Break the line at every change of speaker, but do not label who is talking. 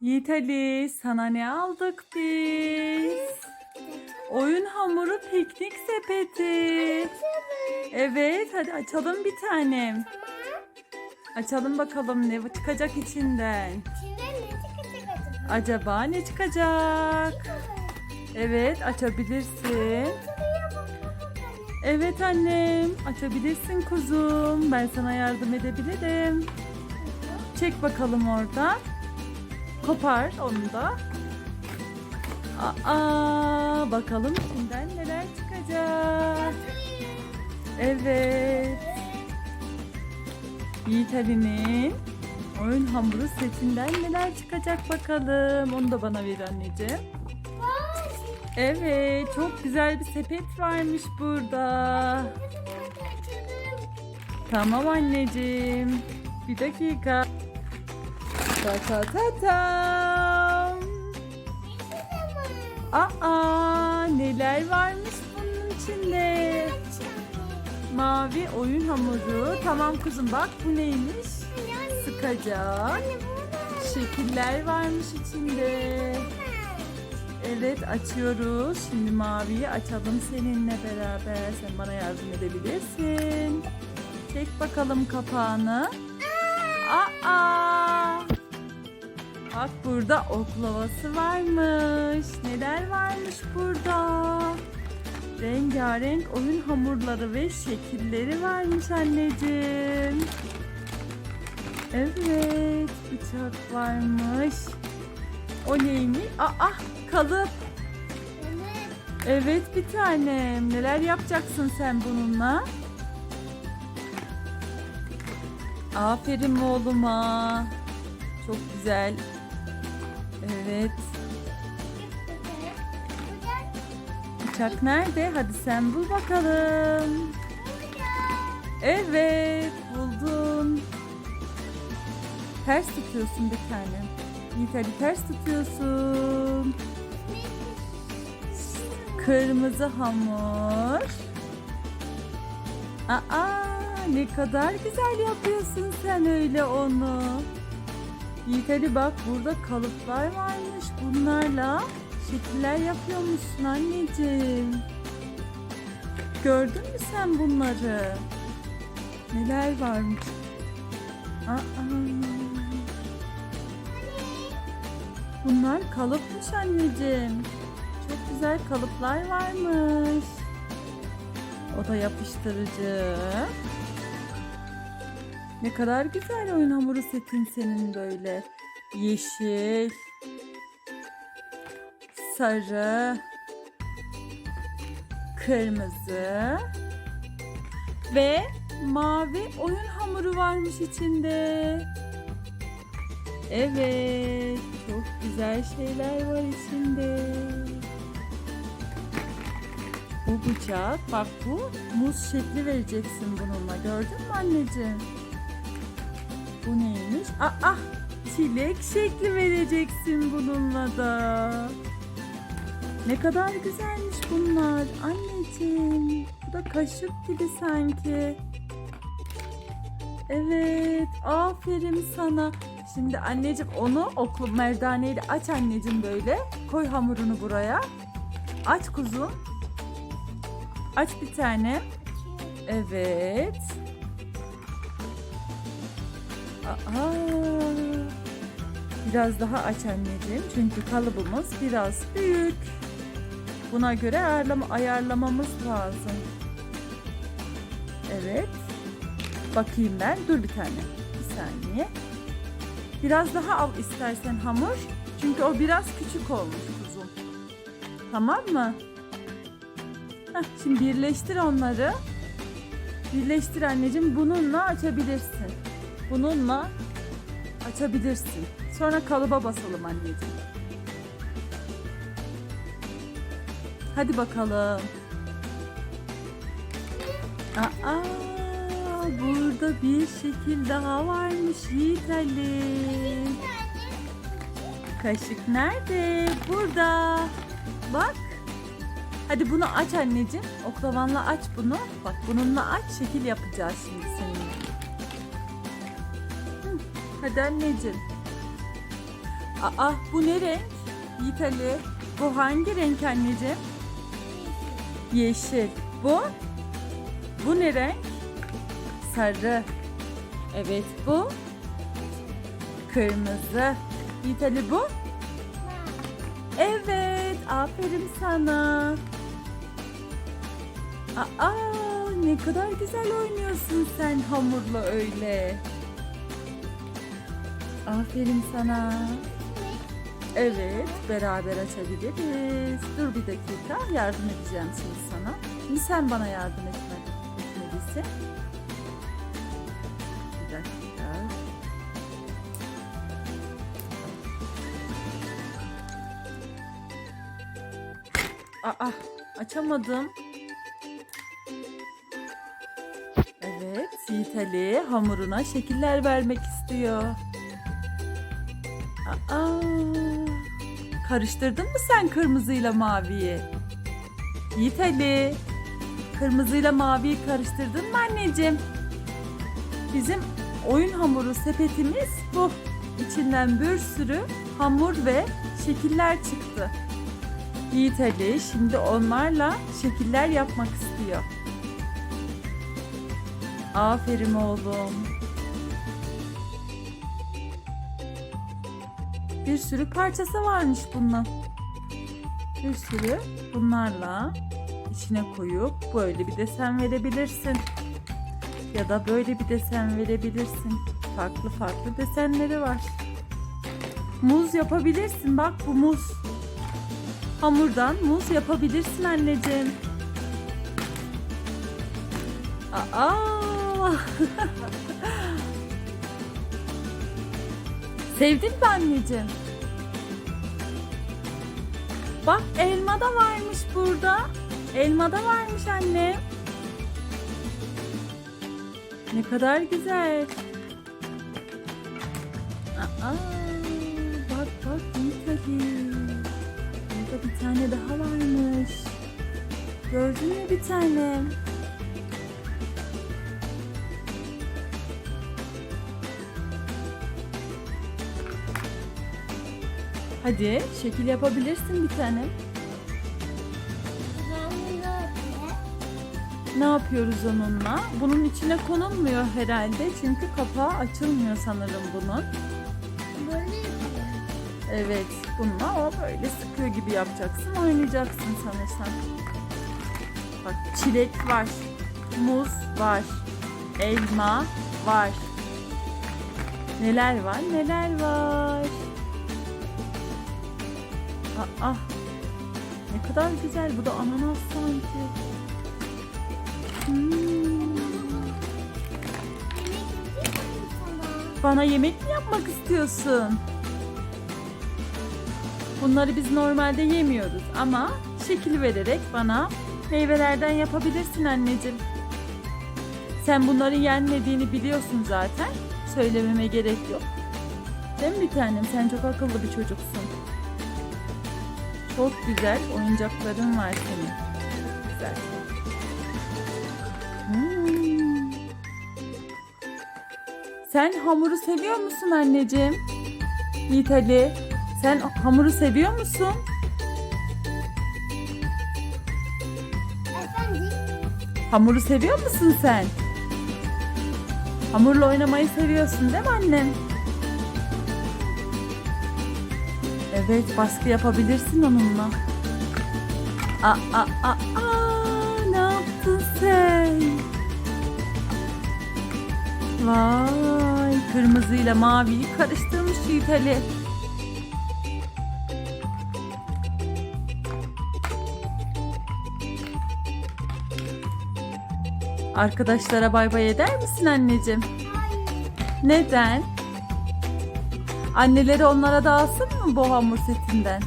Yiğit Ali sana ne aldık biz? Oyun hamuru piknik sepeti. Evet hadi açalım bir tanem. Açalım bakalım ne çıkacak içinden.
Acaba?
Ne çıkacak? Evet açabilirsin. Evet annem açabilirsin kuzum. Ben sana yardım edebilirim. Çek bakalım oradan. Kopar onu da. Aa, bakalım içinden neler çıkacak. Evet. Yiğit Ali'nin oyun hamuru setinden neler çıkacak bakalım. Onu da bana ver anneciğim. Evet, çok güzel bir sepet varmış burada. Tamam anneciğim. Bir dakika. Ta ta ta tam. Aa, neler varmış bunun içinde? Mavi oyun hamuru. Tamam kızım bak bu neymiş? Sıkacak. Şekiller varmış içinde. Evet açıyoruz. Şimdi maviyi açalım seninle beraber. Sen bana yardım edebilirsin. Çek bakalım kapağını. Aa! Bak burada oklavası varmış. Neler varmış burada? Rengarenk oyun hamurları ve şekilleri varmış anneciğim. Evet, bıçak varmış. O neymiş? Aa, kalıp. Evet bir tanem. Neler yapacaksın sen bununla? Aferin oğluma. Çok güzel. Evet. Bıçak nerede? Hadi sen bul bakalım. Evet buldun. Ters tutuyorsun bir tanem. Yiğit hadi ters tutuyorsun. Kırmızı hamur. Aa ne kadar güzel yapıyorsun sen öyle onu. Yiğit Ali bak burada kalıplar varmış. Bunlarla şekiller yapıyormuşsun anneciğim. Gördün mü sen bunları? Neler varmış? Aa. Bunlar kalıpmış anneciğim. Çok güzel kalıplar varmış. O da yapıştırıcı. Ne kadar güzel oyun hamuru setin senin böyle. Yeşil, sarı, kırmızı ve mavi oyun hamuru varmış içinde. Evet, çok güzel şeyler var içinde. Bu bıçak, bak bu muz şekli vereceksin bununla. Gördün mü anneciğim? Bu neymiş? Aa, çilek şekli vereceksin bununla da. Ne kadar güzelmiş bunlar anneciğim. Bu da kaşık gibi sanki. Evet, aferin sana. Şimdi anneciğim onu oklu merdaneyle aç anneciğim böyle. Koy hamurunu buraya. Aç kuzum. Aç bir tane. Evet. Aa, biraz daha aç anneciğim. Çünkü kalıbımız biraz büyük. Buna göre ayarlama, ayarlamamız lazım. Evet. Bakayım ben. Dur bir tane. Bir saniye. Biraz daha al istersen hamur. Çünkü o biraz küçük olmuş kuzum. Tamam mı? Heh, şimdi birleştir onları. Birleştir anneciğim. Bununla açabilirsin. Bununla açabilirsin. Sonra kalıba basalım anneciğim. Hadi bakalım. Aa, burada bir şekil daha varmış Yiğit Ali. Kaşık nerede? Burada. Bak. Hadi bunu aç anneciğim. Oklavanla aç bunu. Bak bununla aç şekil yapacağız şimdi seninle. Hadi anneciğim. Aa bu ne renk? Yiğit Ali. Bu hangi renk anneciğim? Yeşil. Bu? Bu ne renk? Sarı. Evet bu. Kırmızı. Yiğit Ali bu? Evet. Aferin sana. Aa ne kadar güzel oynuyorsun sen hamurla öyle. Aferin sana. Evet, beraber açabiliriz. Dur bir dakika, yardım edeceğim şimdi sana. Şimdi sen bana yardım etme, etmelisin. Bir dakika. Aa, açamadım. Evet, Yiğit Ali hamuruna şekiller vermek istiyor. Aa, karıştırdın mı sen kırmızıyla maviyi? Yiğit Ali, kırmızıyla maviyi karıştırdın mı anneciğim? Bizim oyun hamuru sepetimiz bu. İçinden bir sürü hamur ve şekiller çıktı. Yiğit Ali şimdi onlarla şekiller yapmak istiyor. Aferin oğlum. Bir sürü parçası varmış bunun. Bir sürü bunlarla içine koyup böyle bir desen verebilirsin. Ya da böyle bir desen verebilirsin. Farklı farklı desenleri var. Muz yapabilirsin. Bak bu muz. Hamurdan muz yapabilirsin anneciğim. Aa! Sevdin mi anneciğim? Bak elma da varmış burada. Elma da varmış anne. Ne kadar güzel. Aa, bak bak tabii. Burada bir tane daha varmış. Gördün mü bir tane? Hadi şekil yapabilirsin bir tane. Ne yapıyoruz onunla? Bunun içine konulmuyor herhalde çünkü kapağı açılmıyor sanırım bunun.
Böyle.
Evet, bununla o böyle sıkıyor gibi yapacaksın, oynayacaksın sanırsam. Bak çilek var, muz var, elma var. Neler var, neler var. Aa, ne kadar güzel. Bu da ananas sanki. Hmm. Bana yemek mi yapmak istiyorsun? Bunları biz normalde yemiyoruz ama şekil vererek bana meyvelerden yapabilirsin anneciğim. Sen bunların yenmediğini biliyorsun zaten. Söylememe gerek yok. Değil mi bir tanem? Sen çok akıllı bir çocuksun. Çok güzel oyuncakların var senin. Çok güzel. Hmm. Sen hamuru seviyor musun anneciğim? Yiğit Ali, sen hamuru seviyor musun?
Efendim?
Hamuru seviyor musun sen? Hamurla oynamayı seviyorsun değil mi annem? Evet, baskı yapabilirsin onunla. Aa, aa, aa, aa, ne yaptın sen? Vay, kırmızıyla maviyi karıştırmış Yiğit Ali. Arkadaşlara bay bay eder misin anneciğim?
Hayır.
Neden? Anneleri onlara dağılsın mı bu hamur setinden?